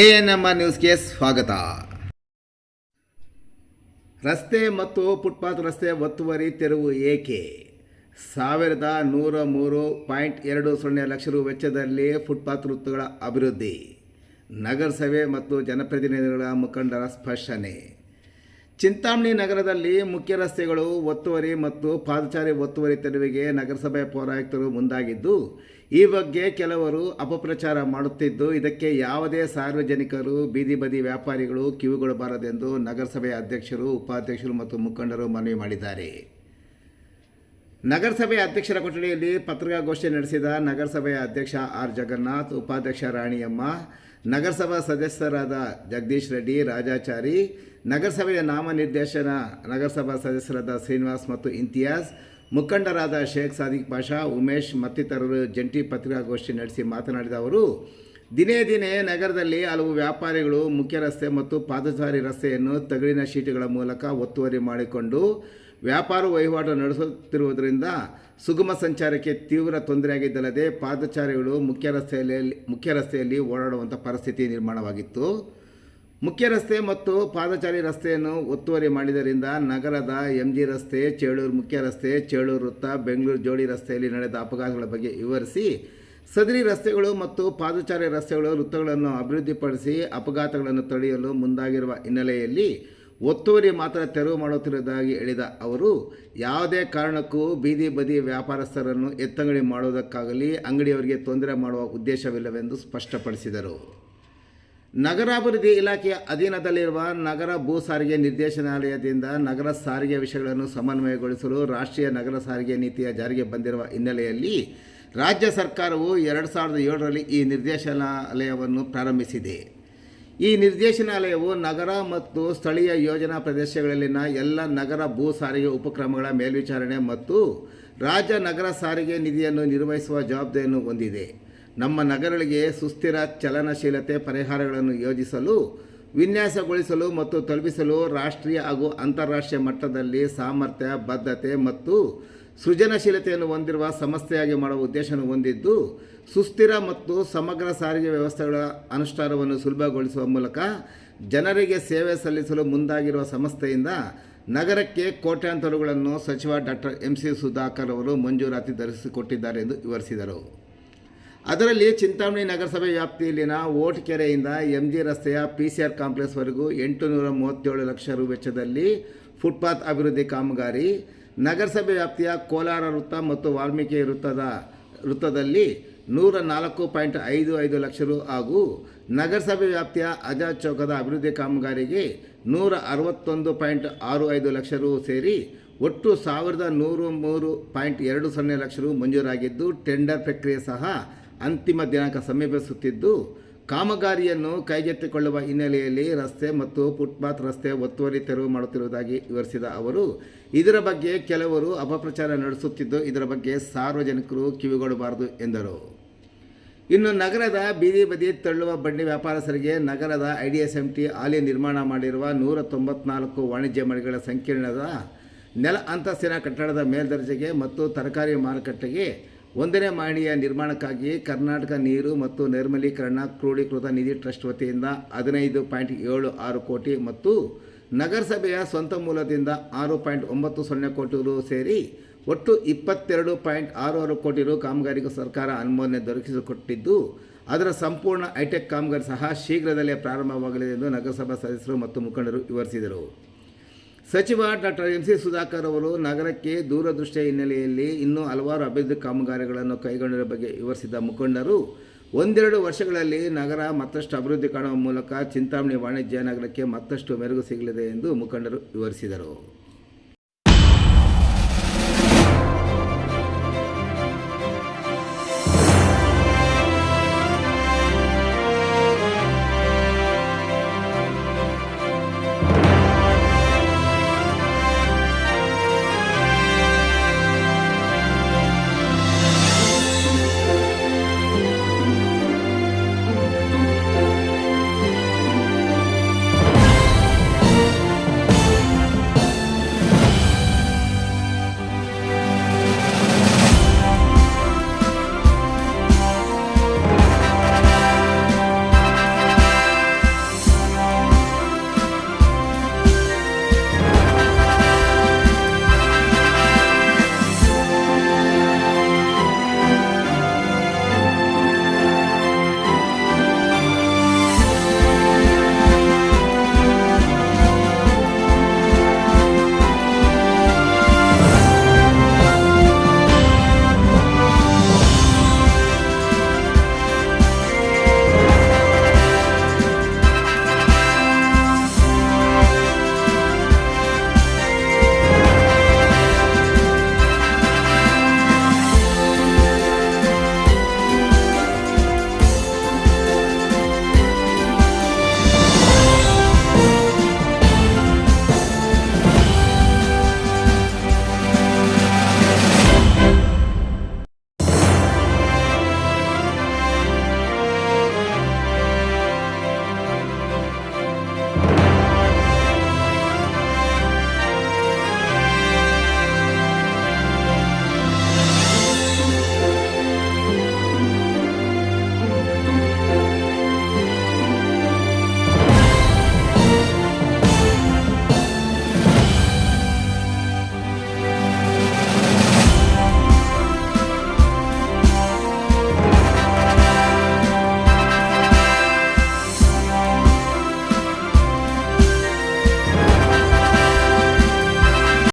A N M R ನ್ಯೂಸ್ಗೆ ಸ್ವಾಗತ. ರಸ್ತೆ ಮತ್ತು ಫುಟ್ಪಾತ್ ರಸ್ತೆ ಒತ್ತುವರಿ ತೆರವು ಏಕೆ? ಸಾವಿರದ ನೂರ ಮೂರು ಪಾಯಿಂಟ್ ಎರಡು ಸೊನ್ನೆ ಲಕ್ಷ ರು ವೆಚ್ಚದಲ್ಲಿ ಫುಟ್ಪಾತ್ ವೃತ್ತಗಳ ಅಭಿವೃದ್ಧಿ ನಗರಸಭೆ ಮತ್ತು ಜನಪ್ರತಿನಿಧಿಗಳ ಮುಖಂಡರ ಸ್ಪಷ್ಟನೆ ಚಿಂತಾಮಣಿ ನಗರದಲ್ಲಿ ಮುಖ್ಯ ರಸ್ತೆಗಳು ಒತ್ತುವರಿ ಮತ್ತು ಪಾದಚಾರಿ ಒತ್ತುವರಿ ತೆರವಿಗೆ ನಗರಸಭೆ ಪೌರಾಯುಕ್ತರು ಮುಂದಾಗಿದ್ದು ಈ ಬಗ್ಗೆ ಕೆಲವರು ಅಪಪ್ರಚಾರ ಮಾಡುತ್ತಿದ್ದು, ಇದಕ್ಕೆ ಯಾವುದೇ ಸಾರ್ವಜನಿಕರು, ಬೀದಿ ಬದಿ ವ್ಯಾಪಾರಿಗಳು ಕಿವಿಗೊಳ್ಳಬಾರದೆಂದು ನಗರಸಭೆಯ ಅಧ್ಯಕ್ಷರು, ಉಪಾಧ್ಯಕ್ಷರು ಮತ್ತು ಮುಖಂಡರು ಮನವಿ ಮಾಡಿದ್ದಾರೆ. ನಗರಸಭೆ ಅಧ್ಯಕ್ಷರ ಕೊಠಡಿಯಲ್ಲಿ ಪತ್ರಿಕಾಗೋಷ್ಠಿ ನಡೆಸಿದ ನಗರಸಭೆಯ ಅಧ್ಯಕ್ಷ ಆರ್. ಜಗನ್ನಾಥ್, ಉಪಾಧ್ಯಕ್ಷ ರಾಣಿಯಮ್ಮ, ನಗರಸಭಾ ಸದಸ್ಯರಾದ ಜಗದೀಶ್ ರೆಡ್ಡಿ, ರಾಜಾಚಾರಿ, ನಗರಸಭೆಯ ನಾಮನಿರ್ದೇಶನ ನಗರಸಭಾ ಸದಸ್ಯರಾದ ಶ್ರೀನಿವಾಸ್ ಮತ್ತು ಇಂತಿಯಾಜ್ ಮುಖಂಡರಾದ ಶೇಖ್ ಸಾದಿಕ್ ಪಾಷಾ, ಉಮೇಶ್ ಮತ್ತಿತರರು ಜಂಟಿ ಪತ್ರಿಕಾಗೋಷ್ಠಿ ನಡೆಸಿ ಮಾತನಾಡಿದ ಅವರು, ದಿನೇ ದಿನೇ ನಗರದಲ್ಲಿ ಹಲವು ವ್ಯಾಪಾರಿಗಳು ಮುಖ್ಯ ರಸ್ತೆ ಮತ್ತು ಪಾದಚಾರಿ ರಸ್ತೆಯನ್ನು ತಗಡಿನ ಶೀಟುಗಳ ಮೂಲಕ ಒತ್ತುವರಿ ಮಾಡಿಕೊಂಡು ವ್ಯಾಪಾರ ವಹಿವಾಟು ನಡೆಸುತ್ತಿರುವುದರಿಂದ ಸುಗಮ ಸಂಚಾರಕ್ಕೆ ತೀವ್ರ ತೊಂದರೆಯಾಗಿದ್ದಲ್ಲದೆ ಪಾದಚಾರಿಗಳು ಮುಖ್ಯ ರಸ್ತೆಯಲ್ಲಿ ಮುಖ್ಯ ರಸ್ತೆಯಲ್ಲಿ ಓಡಾಡುವಂಥ ಪರಿಸ್ಥಿತಿ ನಿರ್ಮಾಣವಾಗಿತ್ತು. ಮುಖ್ಯ ರಸ್ತೆ ಮತ್ತು ಪಾದಚಾರಿ ರಸ್ತೆಯನ್ನು ಒತ್ತುವರಿ ಮಾಡಿದ್ದರಿಂದ ನಗರದ ಎಂ ಜಿ ರಸ್ತೆ, ಚೇಳೂರು ಮುಖ್ಯ ರಸ್ತೆ, ಚೇಳೂರು ವೃತ್ತ, ಬೆಂಗಳೂರು ಜೋಡಿ ರಸ್ತೆಯಲ್ಲಿ ನಡೆದ ಅಪಘಾತಗಳ ಬಗ್ಗೆ ವಿವರಿಸಿ ಸದರಿ ರಸ್ತೆಗಳು ಮತ್ತು ಪಾದಚಾರಿ ರಸ್ತೆಗಳು ವೃತ್ತಗಳನ್ನು ಅಭಿವೃದ್ಧಿಪಡಿಸಿ ಅಪಘಾತಗಳನ್ನು ತಡೆಯಲು ಮುಂದಾಗಿರುವ ಹಿನ್ನೆಲೆಯಲ್ಲಿ ಒತ್ತುವರಿ ಮಾತ್ರ ತೆರವು ಮಾಡುತ್ತಿರುವುದಾಗಿ ಹೇಳಿದ ಅವರು, ಯಾವುದೇ ಕಾರಣಕ್ಕೂ ಬೀದಿ ಬದಿ ವ್ಯಾಪಾರಸ್ಥರನ್ನು ಎತ್ತಂಗಡಿ ಮಾಡುವುದಕ್ಕಾಗಲಿ ಅಂಗಡಿಯವರಿಗೆ ತೊಂದರೆ ಮಾಡುವ ಉದ್ದೇಶವಿಲ್ಲವೆಂದು ಸ್ಪಷ್ಟಪಡಿಸಿದರು. ನಗರಾಭಿವೃದ್ಧಿ ಇಲಾಖೆಯ ಅಧೀನದಲ್ಲಿರುವ ನಗರ ಭೂ ಸಾರಿಗೆ ನಿರ್ದೇಶನಾಲಯದಿಂದ ನಗರ ಸಾರಿಗೆ ವಿಷಯಗಳನ್ನು ಸಮನ್ವಯಗೊಳಿಸಲು ರಾಷ್ಟ್ರೀಯ ನಗರ ಸಾರಿಗೆ ನೀತಿಯ ಜಾರಿಗೆ ಬಂದಿರುವ ಹಿನ್ನೆಲೆಯಲ್ಲಿ ರಾಜ್ಯ ಸರ್ಕಾರವು ಎರಡು ಸಾವಿರದ ಏಳರಲ್ಲಿ ಈ ನಿರ್ದೇಶನಾಲಯವನ್ನು ಪ್ರಾರಂಭಿಸಿದೆ. ಈ ನಿರ್ದೇಶನಾಲಯವು ನಗರ ಮತ್ತು ಸ್ಥಳೀಯ ಯೋಜನಾ ಪ್ರದೇಶಗಳಲ್ಲಿನ ಎಲ್ಲ ನಗರ ಭೂ ಸಾರಿಗೆ ಉಪಕ್ರಮಗಳ ಮೇಲ್ವಿಚಾರಣೆ ಮತ್ತು ರಾಜ್ಯ ನಗರ ಸಾರಿಗೆ ನಿಧಿಯನ್ನು ನಿರ್ವಹಿಸುವ ಜವಾಬ್ದಾರಿಯನ್ನು ಹೊಂದಿದೆ. ನಮ್ಮ ನಗರಗಳಿಗೆ ಸುಸ್ಥಿರ ಚಲನಶೀಲತೆ ಪರಿಹಾರಗಳನ್ನು ಯೋಜಿಸಲು, ವಿನ್ಯಾಸಗೊಳಿಸಲು ಮತ್ತು ತಲುಪಿಸಲು ರಾಷ್ಟ್ರೀಯ ಹಾಗೂ ಅಂತಾರಾಷ್ಟ್ರೀಯ ಮಟ್ಟದಲ್ಲಿ ಸಾಮರ್ಥ್ಯ, ಬದ್ಧತೆ ಮತ್ತು ಸೃಜನಶೀಲತೆಯನ್ನು ಹೊಂದಿರುವ ಸಂಸ್ಥೆಯಾಗಿ ಮಾಡುವ ಉದ್ದೇಶವನ್ನು ಹೊಂದಿದ್ದು, ಸುಸ್ಥಿರ ಮತ್ತು ಸಮಗ್ರ ಸಾರಿಗೆ ವ್ಯವಸ್ಥೆಗಳ ಅನುಷ್ಠಾನವನ್ನು ಸುಲಭಗೊಳಿಸುವ ಮೂಲಕ ಜನರಿಗೆ ಸೇವೆ ಸಲ್ಲಿಸಲು ಮುಂದಾಗಿರುವ ಸಂಸ್ಥೆಯಿಂದ ನಗರಕ್ಕೆ ಕೋಟ್ಯಾಂತರಗಳನ್ನು ಸಚಿವ ಡಾಕ್ಟರ್ ಎಂ ಸಿ ಸುಧಾಕರ್ ಅವರು ಮಂಜೂರಾತಿ ಧರಿಸಿಕೊಟ್ಟಿದ್ದಾರೆ ಎಂದು ವಿವರಿಸಿದರು. ಅದರಲ್ಲಿ ಚಿಂತಾಮಣಿ ನಗರಸಭೆ ವ್ಯಾಪ್ತಿಯಲ್ಲಿನ ಓಟ್ಕೆರೆಯಿಂದ ಎಂ ಜಿ ರಸ್ತೆಯ ಪಿ ಸಿ ಆರ್ ಕಾಂಪ್ಲೆಕ್ಸ್ವರೆಗೂ ಎಂಟು ನೂರ ಮೂವತ್ತೇಳು ಲಕ್ಷ ರು ವೆಚ್ಚದಲ್ಲಿ ಫುಟ್ಪಾತ್ ಅಭಿವೃದ್ಧಿ ಕಾಮಗಾರಿ, ನಗರಸಭೆ ವ್ಯಾಪ್ತಿಯ ಕೋಲಾರ ವೃತ್ತ ಮತ್ತು ವಾಲ್ಮೀಕಿ ವೃತ್ತದ, ವೃತ್ತದಲ್ಲಿ ನೂರ ನಾಲ್ಕು ಪಾಯಿಂಟ್ ಐದು ಐದು ಲಕ್ಷ ರು ಹಾಗೂ ನಗರಸಭೆ ವ್ಯಾಪ್ತಿಯ ಆಜಾದ್ ಚೌಕದ ಅಭಿವೃದ್ಧಿ ಕಾಮಗಾರಿಗೆ ನೂರ ಅರವತ್ತೊಂದು ಪಾಯಿಂಟ್ ಆರು ಐದು ಲಕ್ಷ ರು ಸೇರಿ ಒಟ್ಟು ಸಾವಿರದ ನೂರು ಮೂರು ಪಾಯಿಂಟ್ ಎರಡು ಸೊನ್ನೆ ಲಕ್ಷ ರು ಮಂಜೂರಾಗಿದ್ದು ಟೆಂಡರ್ ಪ್ರಕ್ರಿಯೆ ಸಹ ಅಂತಿಮ ದಿನಾಂಕ ಸಮೀಪಿಸುತ್ತಿದ್ದು, ಕಾಮಗಾರಿಯನ್ನು ಕೈಗೆತ್ತಿಕೊಳ್ಳುವ ಹಿನ್ನೆಲೆಯಲ್ಲಿ ರಸ್ತೆ ಮತ್ತು ಫುಟ್ಪಾತ್ ರಸ್ತೆ ಒತ್ತುವರಿ ತೆರವು ಮಾಡುತ್ತಿರುವುದಾಗಿ ವಿವರಿಸಿದ ಅವರು, ಇದರ ಬಗ್ಗೆ ಕೆಲವರು ಅಪಪ್ರಚಾರ ನಡೆಸುತ್ತಿದ್ದು, ಇದರ ಬಗ್ಗೆ ಸಾರ್ವಜನಿಕರು ಕಿವಿಗೊಡಬಾರದು ಎಂದರು. ಇನ್ನು ನಗರದ ಬೀದಿ ಬದಿ ತಳ್ಳುವ ಬಂಡಿ ವ್ಯಾಪಾರಸ್ಥರಿಗೆ ನಗರದ I D S M T ಹಾಲಿ ನಿರ್ಮಾಣ ಮಾಡಿರುವ ನೂರ ತೊಂಬತ್ನಾಲ್ಕು ವಾಣಿಜ್ಯ ಮಳಿಗೆಗಳ ಸಂಕೀರ್ಣದ ನೆಲ ಅಂತಸ್ತಿನ ಕಟ್ಟಡದ ಮೇಲ್ದರ್ಜೆಗೆ ಮತ್ತು ತರಕಾರಿ ಮಾರುಕಟ್ಟೆಗೆ ಒಂದನೇ ಮಹಡಿಯ ನಿರ್ಮಾಣಕ್ಕಾಗಿ ಕರ್ನಾಟಕ ನೀರು ಮತ್ತು ನೈರ್ಮಲೀಕರಣ ಕ್ರೋಢೀಕೃತ ನಿಧಿ ಟ್ರಸ್ಟ್ ವತಿಯಿಂದ ಹದಿನೈದು ಪಾಯಿಂಟ್ ಏಳು ಆರು ಕೋಟಿ ಮತ್ತು ನಗರಸಭೆಯ ಸ್ವಂತ ಮೂಲದಿಂದ ಆರು ಪಾಯಿಂಟ್ ಒಂಬತ್ತು ಸೊನ್ನೆ ಕೋಟಿ ರು ಸೇರಿ ಒಟ್ಟು ಇಪ್ಪತ್ತೆರಡು ಪಾಯಿಂಟ್ ಆರು ಆರು ಕೋಟಿ ರು ಕಾಮಗಾರಿಗೂ ಸರ್ಕಾರ ಅನುಮೋದನೆ ದೊರಕಿಸಿಕೊಟ್ಟಿದ್ದು, ಅದರ ಸಂಪೂರ್ಣ ಹೈಟೆಕ್ ಕಾಮಗಾರಿ ಸಹ ಶೀಘ್ರದಲ್ಲೇ ಪ್ರಾರಂಭವಾಗಲಿದೆ ಎಂದು ನಗರಸಭಾ ಸದಸ್ಯರು ಮತ್ತು ಮುಖಂಡರು ವಿವರಿಸಿದರು. ಸಚಿವ ಡಾಕ್ಟರ್ ಎಂ ಸಿ ಸುಧಾಕರ್ ಅವರು ನಗರಕ್ಕೆ ದೂರದೃಷ್ಟಿಯ ಹಿನ್ನೆಲೆಯಲ್ಲಿ ಇನ್ನೂ ಹಲವಾರು ಅಭಿವೃದ್ಧಿ ಕಾಮಗಾರಿಗಳನ್ನು ಕೈಗೊಂಡಿರುವ ಬಗ್ಗೆ ವಿವರಿಸಿದ ಮುಖಂಡರು, ಒಂದೆರಡು ವರ್ಷಗಳಲ್ಲಿ ನಗರ ಮತ್ತಷ್ಟು ಅಭಿವೃದ್ಧಿ ಕಾಣುವ ಮೂಲಕ ಚಿಂತಾಮಣಿ ವಾಣಿಜ್ಯ ನಗರಕ್ಕೆ ಮತ್ತಷ್ಟು ಮೆರುಗು ಸಿಗಲಿದೆ ಎಂದು ಮುಖಂಡರು ವಿವರಿಸಿದರು.